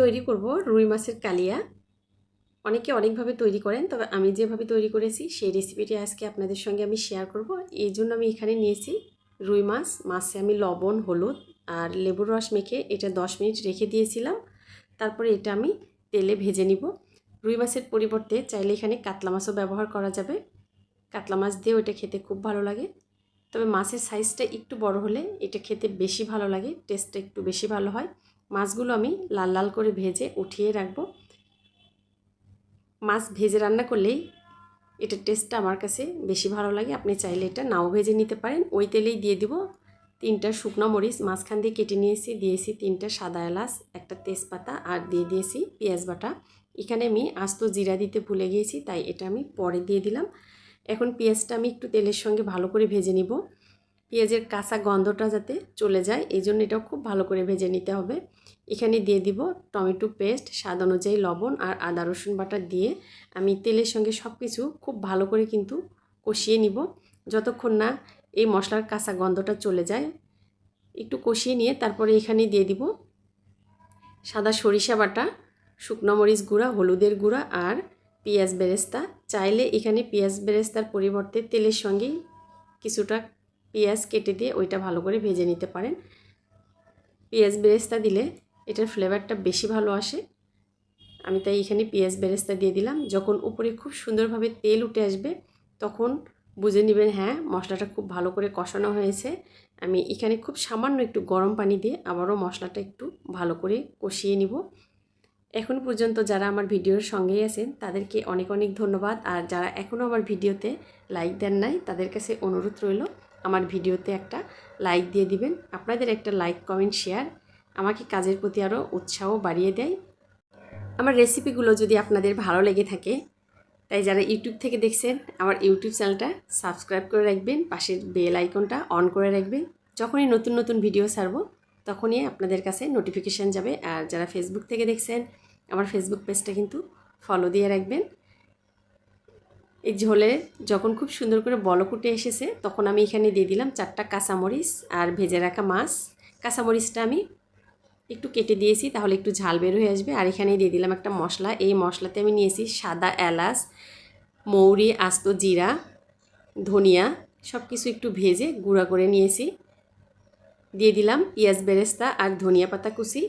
তৈরি করব রুই মাছের কালিয়া। অনেকে অনেকভাবে তৈরি করেন, তবে আমি যেভাবে তৈরি করেছি সেই রেসিপিটি আজকে আপনাদের সঙ্গে আমি শেয়ার করব। এই জন্য আমি এখানে নিয়েছি রুই মাছ, মাছে আমি লবণ, হলুদ আর লেবুর রস মেখে এটা দশ মিনিট রেখে দিয়েছিলাম। তারপরে এটা আমি তেলে ভেজে নিব। রুই মাছের পরিবর্তে চাইলে এখানে কাতলা মাছও ব্যবহার করা যাবে। কাতলা মাছ দিয়েও এটা খেতে খুব ভালো লাগে। তবে মাছের সাইজটা একটু বড় হলে এটা খেতে বেশি ভালো লাগে টেস্টটা একটু বেশি ভালো হয়। মাছগুলো আমি লাল লাল করে ভেজে উঠিয়ে রাখব। মাছ ভেজে রান্না করলেই এটার টেস্টটা আমার কাছে বেশি ভালো লাগে। আপনি চাইলে এটা নাও ভেজে নিতে পারেন। ওই তেলেই দিয়ে দিব তিনটা শুকনো মরিচ, মাঝখান দিয়ে কেটে নিয়েছি, দিয়েছি তিনটা সাদা এলাচ, একটা তেজপাতা আর দিয়ে দিয়েছি পেঁয়াজ বাটা। এখানে আমি আস্ত জিরা দিতে ভুলে গিয়েছি, তাই এটা আমি পরে দিয়ে দিলাম। এখন পেঁয়াজটা আমি একটু তেলের সঙ্গে ভালো করে ভেজে নিব। পেঁয়াজের কাঁচা গন্ধটা যাতে চলে যায়, এই জন্য এটাও খুব ভালো করে ভেজে নিতে হবে। এখানে দিয়ে দিব টমেটো পেস্ট, স্বাদ অনুযায়ী লবণ আর আদা, রসুন বাটা দিয়ে আমি তেলের সঙ্গে সব কিছু খুব ভালো করে কিন্তু কষিয়ে নিব। যতক্ষণ না এই মশলার কাঁচা গন্ধটা চলে যায়, একটু কষিয়ে নিয়ে তারপরে এখানে দিয়ে দিব সাদা সরিষা বাটা, শুকনো মরিচ গুঁড়া, হলুদের গুঁড়া আর পেঁয়াজ বেরেস্তা। চাইলে এখানে পেঁয়াজ বেরেস্তার পরিবর্তে তেলের সঙ্গেই কিছুটা পেঁয়াজ কেটে দিয়ে ওইটা ভালো করে ভেজে নিতে পারেন। পেঁয়াজ বেরেস্তা দিলে এটার ফ্লেভারটা বেশি ভালো আসে। আমি তাই এখানে পেঁয়াজ বেরেস্তা দিয়ে দিলাম। যখন উপরে খুব সুন্দরভাবে তেল উঠে আসবে, তখন বুঝে নেবেন হ্যাঁ মশলাটা খুব ভালো করে কষানো হয়েছে। আমি এখানে খুব সামান্য একটু গরম পানি দিয়ে আবারও মশলাটা একটু ভালো করে কষিয়ে নিব। এখন পর্যন্ত যারা আমার ভিডিওর সঙ্গেই আছেন, তাদেরকে অনেক অনেক ধন্যবাদ। আর যারা এখনও আমার ভিডিওতে লাইক দেন নাই, তাদের কাছে অনুরোধ রইল আমার ভিডিওতে একটা লাইক দিয়ে দিবেন। আপনাদের একটা লাইক কমেন্ট শেয়ার আমাকে কাজের প্রতি আরও উৎসাহ বাড়িয়ে দেয়। আমার রেসিপিগুলো যদি আপনাদের ভালো লেগে থাকে, তাই যারা ইউটিউব থেকে দেখছেন, আমার ইউটিউব চ্যানেলটা সাবস্ক্রাইব করে রাখবেন, পাশের বেল আইকনটা অন করে রাখবেন। যখনই নতুন নতুন ভিডিও ছাড়বো, তখনই আপনাদের কাছে নোটিফিকেশান যাবে। আর যারা ফেসবুক থেকে দেখছেন, আমার ফেসবুক পেজটা কিন্তু ফলো দিয়ে রাখবেন। এই ঝোলে যখন খুব সুন্দর করে বলকুটে এসেছে, তখন আমি এখানে দিয়ে দিলাম চারটা কাঁচামরিচ আর ভেজে রাখা মাছ। কাঁচামরিচটা আমি একটু কেটে দিয়েছি, তাহলে একটু ঝাল বের হয়ে আসবে। আর এখানে দিয়ে দিলাম একটা মশলা। এই মশলাতে আমি নিয়েছি সাদা এলাচ, মৌরি, আস্ত জিরা, ধনিয়া সব কিছু একটু ভেজে গুঁড়া করে নিয়েছি। দিয়ে দিলাম পেঁয়াজ বেরেস্তা আর ধনিয়া পাতা কুচি।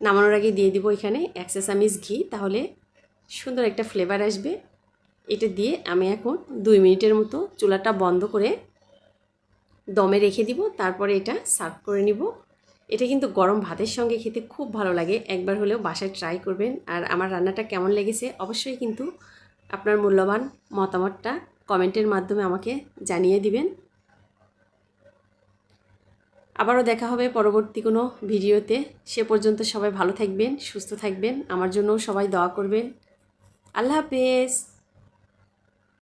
নামানোর আগে দিয়ে দিব এখানে একশো চামিচ ঘি, তাহলে সুন্দর একটা ফ্লেভার আসবে। এটা দিয়ে আমি এখন দুই মিনিটের মতো চুলাটা বন্ধ করে দমে রেখে দিব, তারপরে এটা সার্ভ করে নিব। এটা কিন্তু গরম ভাতের সঙ্গে খেতে খুব ভালো লাগে, একবার হলেও বাসায় ট্রাই করবেন। আর আমার রান্নাটা কেমন লেগেছে অবশ্যই কিন্তু আপনার মূল্যবান মতামতটা কমেন্টের মাধ্যমে আমাকে জানিয়ে দিবেন। আবারও দেখা হবে পরবর্তী কোনো ভিডিওতে। সে পর্যন্ত সবাই ভালো থাকবেন, সুস্থ থাকবেন। আমার জন্যও সবাই দোয়া করবেন। আল্লাহ হাফেজ।